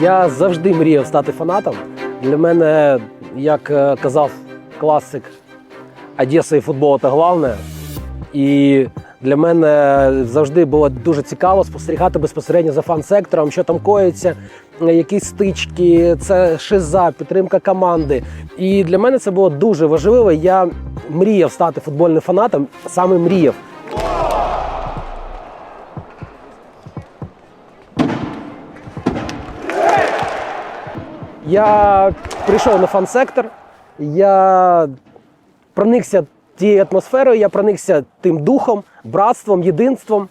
Я завжди мріяв стати фанатом. Для мене, як е, казав класик, Одеса і футбол це головне. І для мене завжди було дуже цікаво спостерігати безпосередньо за фан-сектором, що там коїться, е, якісь стички, це шиза, підтримка команди. І для мене це було дуже важливо. Я мріяв стати футбольним фанатом, саме мріяв. Я прийшов на фан-сектор, я проникся тією атмосферою, я проникся тим духом, братством, єдинством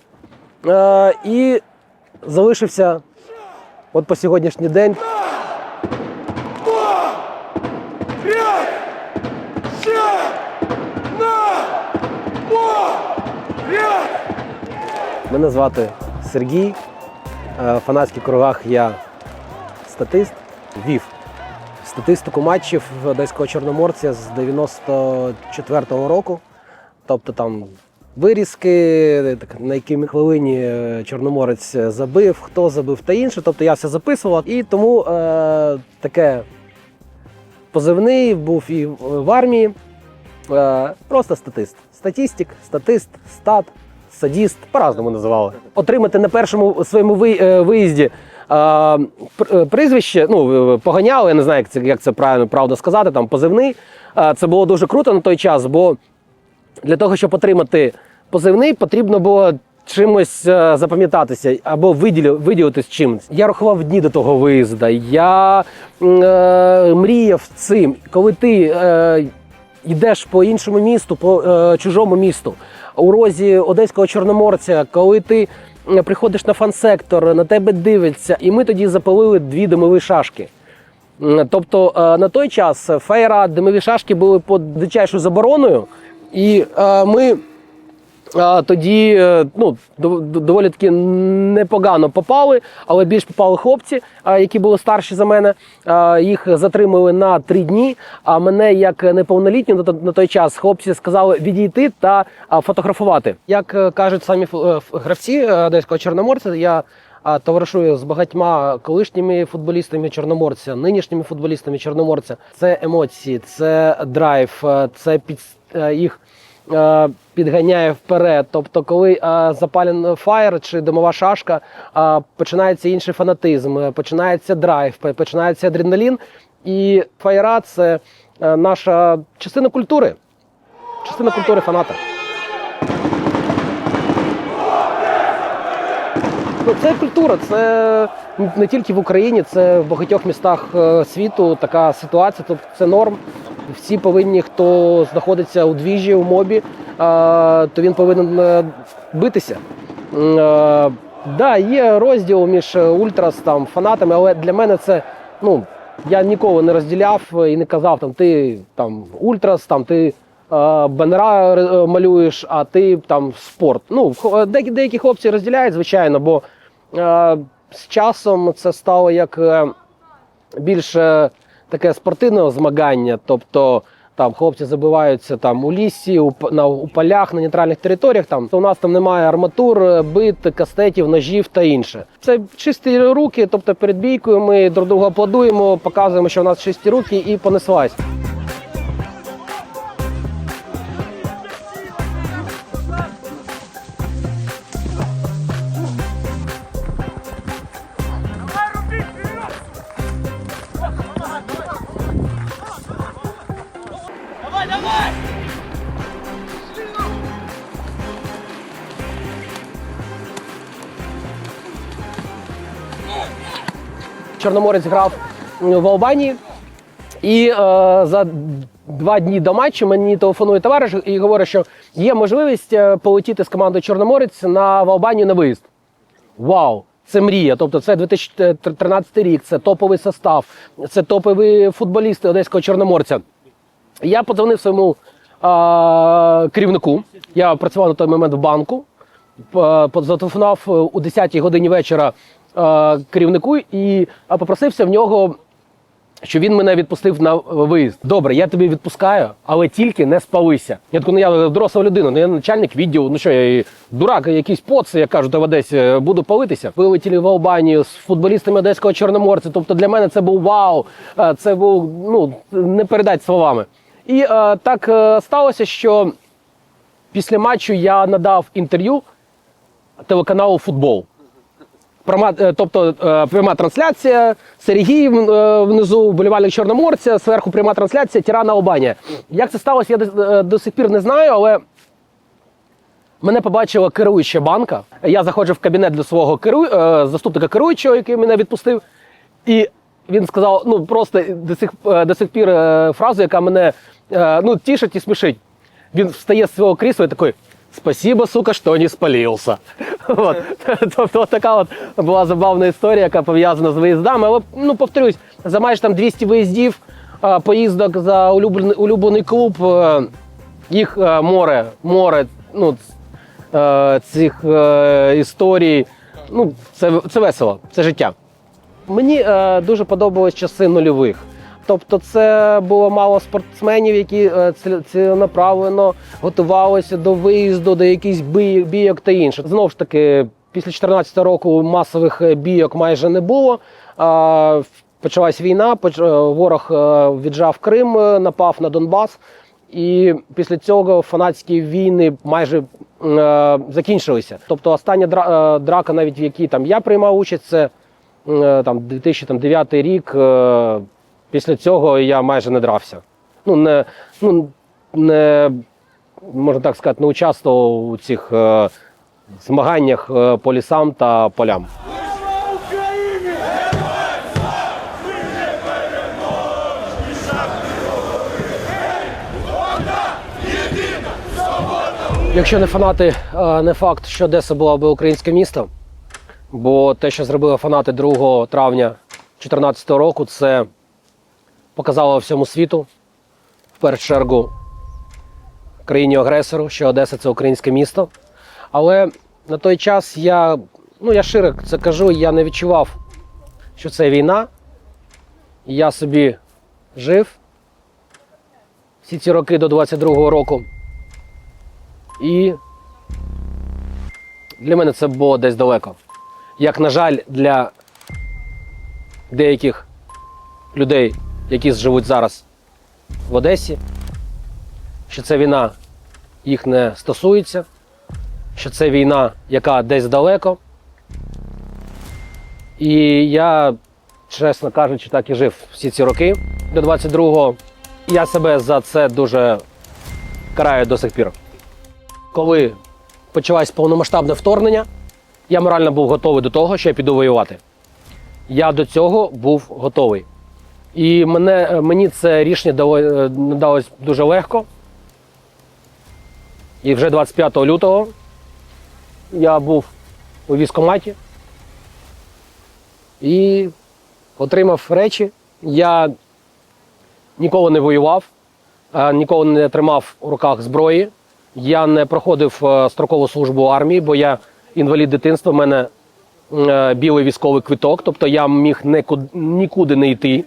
е- і залишився от по сьогоднішній день. Мене звати Сергій. Е, В фанатських кругах я статист, вів статистику матчів одеського чорноморця з 94-го року. Тобто там вирізки, на якій хвилині е, чорноморець забив, хто забив та інше. Тобто я все записував. І тому е, таке позивний був і в в армії. Е, просто статист. Статістик, статист, стат, садіст, по-разному називали. Отримати на першому своєму е, виїзді е, е, прізвище, ну, е, поганяли, я не знаю, як це, як це правильно правда сказати, там позивний. Е, Це було дуже круто на той час, бо для того, щоб отримати позивний, потрібно було чимось е, запам'ятатися або виділитись чимось. Я рахував дні до того виїзду. Я е, мріяв цим. Коли ти е, йдеш по іншому місту, по е, чужому місту, у розі одеського чорноморця, коли ти приходиш на фан-сектор, на тебе дивиться, і ми тоді запалили дві димові шашки. Тобто е, на той час фейра, димові шашки були під дитячою забороною, і е, ми тоді е, ну, доволі таки непогано попали, але більш попали хлопці, е, які були старші за мене. Е, Їх затримали на три дні. А мене, як неповнолітню на той час, хлопці сказали відійти та фотографувати. Як кажуть самі гравці одеського чорноморця, я товаришую з багатьма колишніми футболістами Чорноморця, нинішніми футболістами Чорноморця. Це емоції, це драйв, це під, їх підганяє вперед. Тобто, коли е, запален фаєр чи димова шашка, е, починається інший фанатизм, е, починається драйв, починається адреналін. І фаєра це е, наша частина культури, частина культури фаната. Ну, це культура, це не тільки в Україні, це в багатьох містах е, світу така ситуація. Тобто це норм. Всі повинні, хто знаходиться у двіжі, у мобі, е, то він повинен е, битися. Е, Да, є розділ між ультрас там фанатами, але для мене це ну я ніколи не розділяв і не казав там ти там ультрас, там ти е, банера малюєш, а ти там спорт. Ну деякі, хлопці розділяють, звичайно, бо е, з часом це стало як більше таке спортивне змагання. Тобто там хлопці забиваються там у лісі, у, на, у полях, на нейтральних територіях. Там у нас там немає арматур, е, бит, кастетів, ножів та інше. Це чисті руки, тобто перед бійкою ми друг друга аплодуємо, показуємо, що у нас чисті руки, і понеслась. Чорноморець грав в Албанії. І е, за два дні до матчу мені телефонує товариш і говорить, що є можливість е, полетіти з командою Чорноморець на Албанію на виїзд. Вау! Це мрія. Тобто це 2013 рік, це топовий состав, це топові футболісти одеського чорноморця. Я подзвонив своєму а, керівнику. Я працював на той момент в банку. По- Зателефонував е, у 10-й годині вечора а, керівнику і попросився в нього що він мене відпустив на виїзд. Добре, я тобі відпускаю, але тільки не спалися. Я таку, ну я доросла людина, ну я начальник відділу. Ну що я дурак, якийсь поц, як кажуть в Одесі, буду палитися. Вилетіли в Албанію з футболістами одеського чорноморця. Тобто для мене це був вау. Е, Це був ну не передати словами. І е, так е, сталося, що після матчу я надав інтерв'ю телеканалу Футбол. Пряма, е, тобто е, пряма трансляція, Сергій е, внизу, вболівальник Чорноморця, зверху пряма трансляція, Тірана Албанія. Як це сталося, я до, до сих пір не знаю, але мене побачила керуюча банка. Я заходжу в кабінет до свого керу... заступника керуючого, який мене відпустив. І він сказав: ну просто до сих, до сих пір фразу, яка мене ну, тішить і смішить. Він встає з свого крісла і такий. Спасибо, сука, що не спалився. От. Тобто от така от була забавна історія, яка пов'язана з виїздами. Але ну повторюсь, за майже там 200 виїздів, поїздок за улюблений, улюблений клуб, їх е, море, море ну, е, цих історій. Ну, це, це весело, це життя. Мені е, дуже подобались часи нульових. Тобто, це було мало спортсменів, які е, ціленаправлено готувалися до виїзду, до якихось бійок та інше. Знову ж таки, після 2014 року масових е, бійок майже не було. Почалась війна, е, ворог віджав Крим, напав на Донбас. І після цього фанатські війни майже е, закінчилися. Тобто остання дра- драка, навіть в якій там я приймав участь, це е, там 2009 рік. е, Після цього я майже не дрався. Ну не ну не можна так сказати, не участвував у цих е, змаганнях е, по лісам та полям. Якщо не фанати, е, не факт, що Одеса була би українське місто. Бо те, що зробили фанати 2 травня 2014 року, це показало всьому світу, в першу чергу, країні-агресору, що Одеса це українське місто. Але на той час я, ну я широ це кажу, я не відчував, що це війна. Я собі жив всі ці роки до 22-го року. І для мене це було десь далеко. Як, на жаль, для деяких людей, які живуть зараз в Одесі, що це війна їх не стосується, що це війна, яка десь далеко. І я, чесно кажучи, так і жив всі ці роки до 22-го. Я себе за це дуже караю до сих пір коли почалось повномасштабне вторгнення, я морально був готовий до того, що я піду воювати. Я до цього був готовий. І мене, мені це рішення дало, е, не далось дуже легко. І вже 25 лютого я був у військкоматі і отримав речі. Я ніколи не воював, е, ніколи не тримав у руках зброї. Я не проходив е, строкову службу армії, бо я інвалід дитинства, в мене е, білий військовий квиток, тобто я міг нікуди не йти.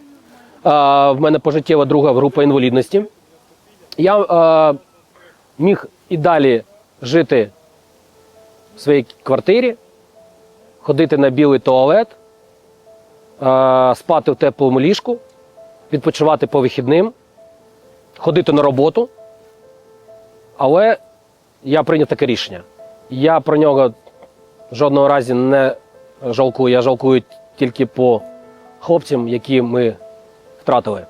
В мене пожиттєва друга група інвалідності. Я міг і далі жити в своїй квартирі, ходити на білий туалет, спати в теплому ліжку, відпочивати по вихідним, ходити на роботу. Але я прийняв таке рішення. Я про нього жодного разу не жалкую. Я жалкую тільки по хлопцям, які ми втратили.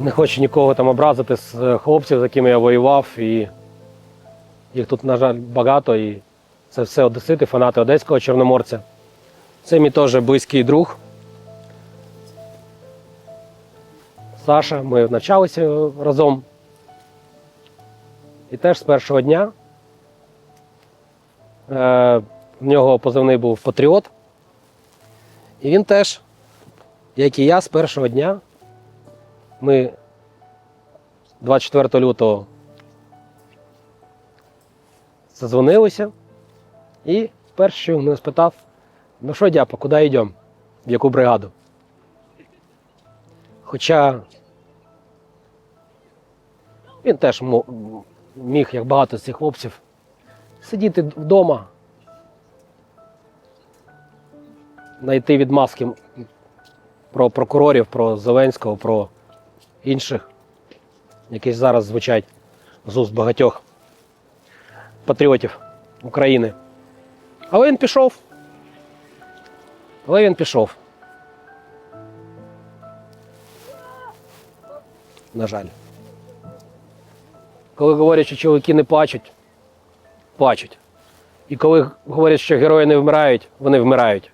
Не хочу нікого там образити з е, хлопців, з якими я воював. І їх тут, на жаль, багато. І це все одесити, фанати одеського чорноморця. Це мій теж близький друг. Саша, ми навчалися разом. І теж з першого дня е, в нього позивний був Патріот. І він теж, як і я, з першого дня, ми 24 лютого задзвонилися. І перше, що мене спитав, Ну що, дяпа, куди йдемо? В яку бригаду? Хоча він теж міг, як багато з цих хлопців, сидіти вдома, знайти відмазки про прокурорів, про Зеленського, про інших, які зараз звучать з уст багатьох патріотів України. Але він пішов. Але він пішов. На жаль. Коли говорять, що чоловіки не плачуть, плачуть. І коли говорять, що герої не вмирають, вони вмирають.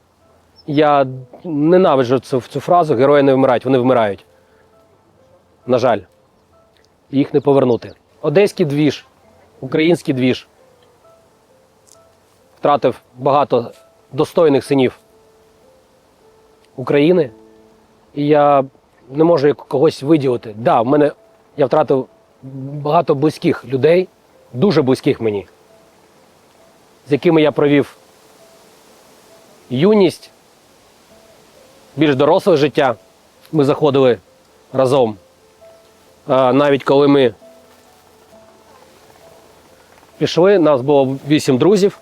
Я ненавиджу цю, цю фразу герої не вмирають, вони вмирають. На жаль, їх не повернути. Одеський двіж, український двіж втратив багато достойних синів України. І я не можу когось виділити. Да, в мене я втратив багато близьких людей, дуже близьких мені, з якими я провів юність, більш доросле життя. Ми заходили разом. Навіть коли ми пішли, нас було вісім друзів.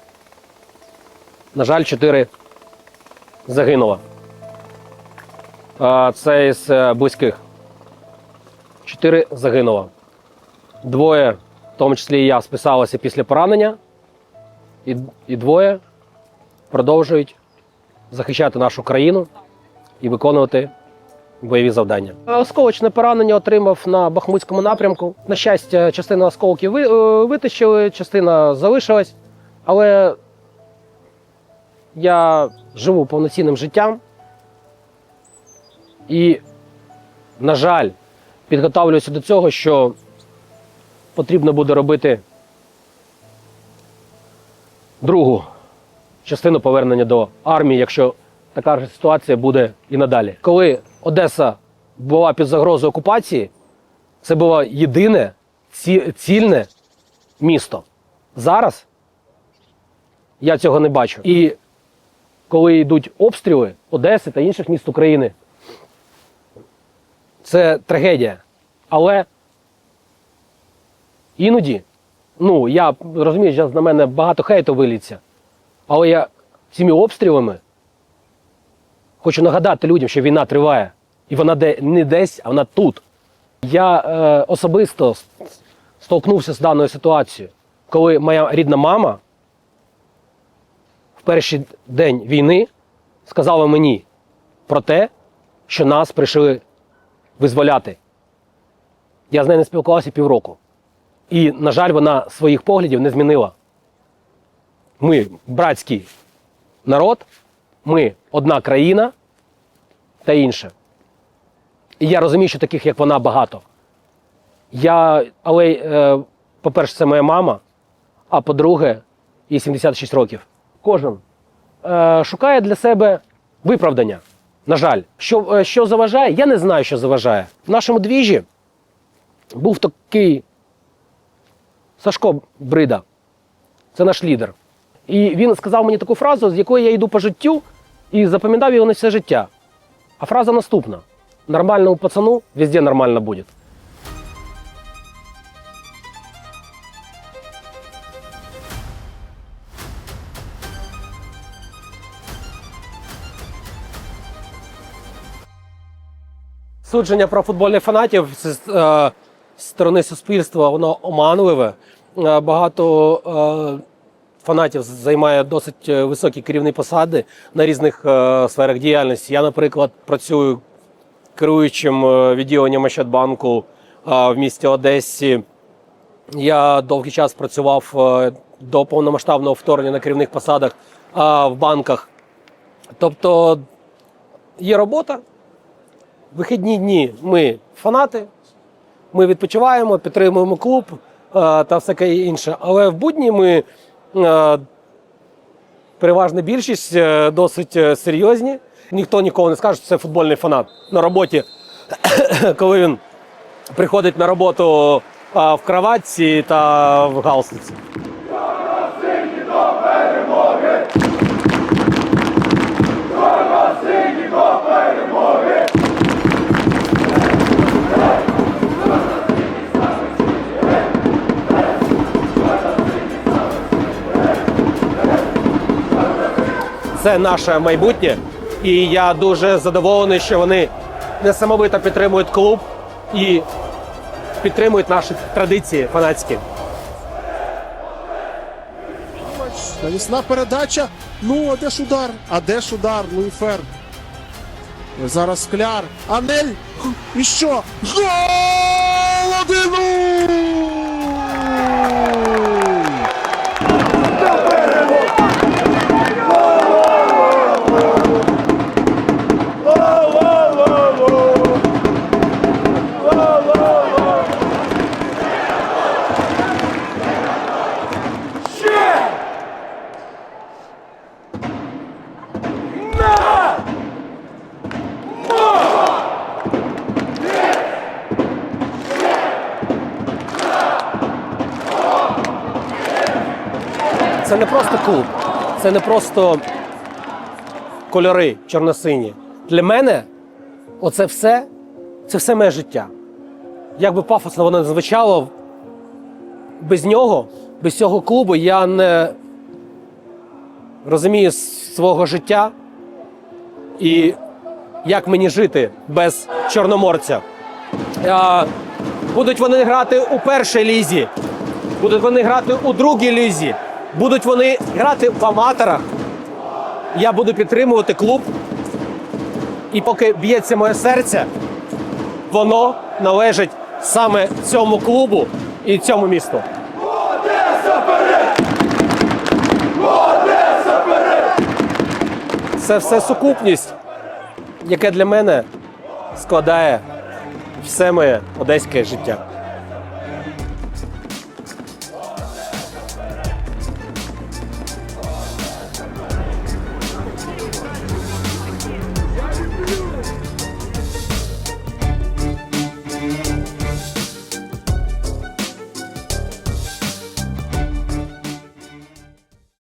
На жаль, чотири загинуло. Це із е, близьких. Чотири загинуло. Двоє, в тому числі і я, списалися після поранення, і, і двоє продовжують захищати нашу країну і виконувати бойові завдання. Осколочне поранення отримав на Бахмутському напрямку. На щастя, частина осколків е, витащили, частина залишилась. Але я живу повноцінним життям. І, на жаль, підготовлююся до цього, що потрібно буде робити другу частину повернення до армії, якщо така ж ситуація буде і надалі. Коли Одеса була під загрозою окупації, це було єдине ці- цільне місто. Зараз я цього не бачу. І коли йдуть обстріли Одеси та інших міст України, це трагедія. Але іноді, ну, я розумію, що на мене багато хейту виліться, але я цими обстрілами хочу нагадати людям, що війна триває. І вона де, не десь, а вона тут. Я е, особисто столкнувся з даною ситуацією, коли моя рідна мама в перший день війни сказала мені про те, що нас прийшли визволяти. Я з нею не спілкувався півроку. І, на жаль, вона своїх поглядів не змінила. Ми братський народ, ми одна країна та інше. І я розумію, що таких, як вона, багато. Я, але, е, по-перше, це моя мама, а по-друге, їй 76 років. Кожен е, шукає для себе виправдання. На жаль, що, е, що заважає, я не знаю, що заважає. В нашому двіжі був такий Сашко Брида, це наш лідер. І він сказав мені таку фразу, з якої я йду по життю і запам'ятав його на все життя. А фраза наступна: нормальному пацану везде нормально буде. Судження про футбольних фанатів з е, сторони суспільства, воно оманливе. Е, багато е, фанатів займає досить е, високі керівні посади на різних е, сферах діяльності. Я, наприклад, працюю керуючим е, відділенням Ощадбанку в місті Одесі. Я довгий час працював до повномасштабного вторгнення на керівних посадах в банках. Тобто є робота, вихідні дні ми фанати, ми відпочиваємо, підтримуємо клуб та все таке інше. Але в будні ми переважна більшість е, досить е, серйозні. Ніхто нікого не скаже, що це футбольний фанат на роботі, коли він приходить на роботу е, в кроватці та в галстуці. це наше майбутнє. І я дуже задоволений, що вони несамовито підтримують клуб і підтримують наші традиції фанатські. Навісна передача. Ну, а де ж удар? А де ж удар? Луїфер. Зараз Скляр. Анель. І що? Гол! 1-0! Це не просто кольори чорно-сині. Для мене оце все це все моє життя. Як би пафосно воно не звучало, без нього, без цього клубу я не розумію свого життя і як мені жити без чорноморця. Будуть вони грати у першій лізі, будуть вони грати у другій лізі, будуть вони грати в аматорах. Я буду підтримувати клуб. І поки б'ється моє серце, воно належить саме цьому клубу і цьому місту. Це все сукупність, яке для мене складає все моє одеське життя.